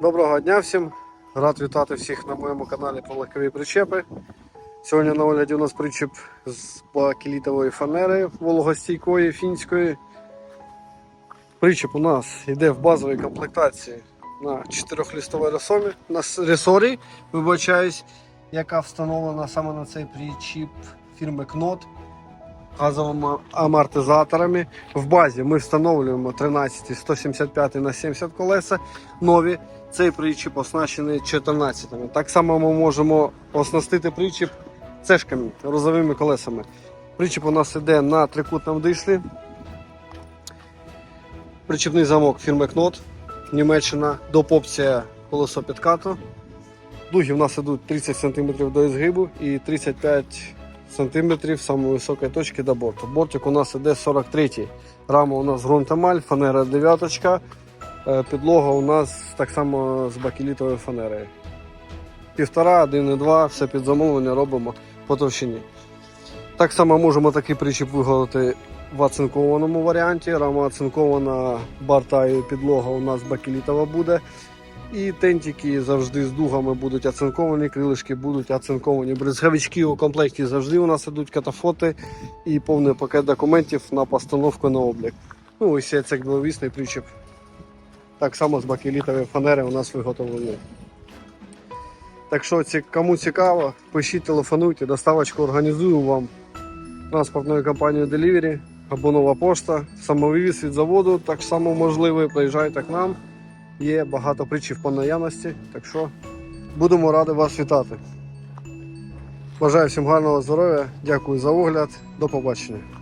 Доброго дня всім! Рад вітати всіх на моєму каналі про легкові причепи. Сьогодні на огляді у нас причеп з бакелітової фанери вологостійкої фінської. Причеп у нас йде в базовій комплектації на 4-лістовій на ресорі, вибачаюсь, яка встановлена саме на цей причіп фірми Knot газовими амортизаторами. В базі ми встановлюємо 13 175 на 70 колеса нові. Цей причіп оснащений 14. Так само ми можемо оснастити причіп цешками, розовими колесами. Причіп у нас іде на трикутному дишлі. Причіпний замок фірми Knot, Німеччина, допопція колесо підкату. Дуги у нас йдуть 30 см до ізгибу і 35 см самої високої точки до борту. Бортик у нас іде 43 Рама у нас ґрунтомаль, фанера 9. Е, у нас так само з бакелітовою фанерою. Півтора, 1,2, все під замовлення робимо по товщині. Так само можемо такий причіп виготовити в оцинкованому варіанті. Рама оцинкована, борта і підлога у нас бакелітова буде. І тентики завжди з дугами будуть оцинковані, крилишки будуть оцинковані. Брезговички у комплекті завжди у нас ідуть катафоти і повний пакет документів на постановку на облік. Ну, ось є цей двовісний причіп. Так само з бакелітової фанери у нас виготовлені. Так що, кому цікаво, пишіть, телефонуйте, доставочку організую вам транспортною компанією Delivery або нова пошта, самовивіз від заводу, так само можливий. Приїжджайте к нам. Є багато притчів по наявності, так що будемо раді вас вітати. Бажаю всім гарного здоров'я, дякую за огляд, до побачення.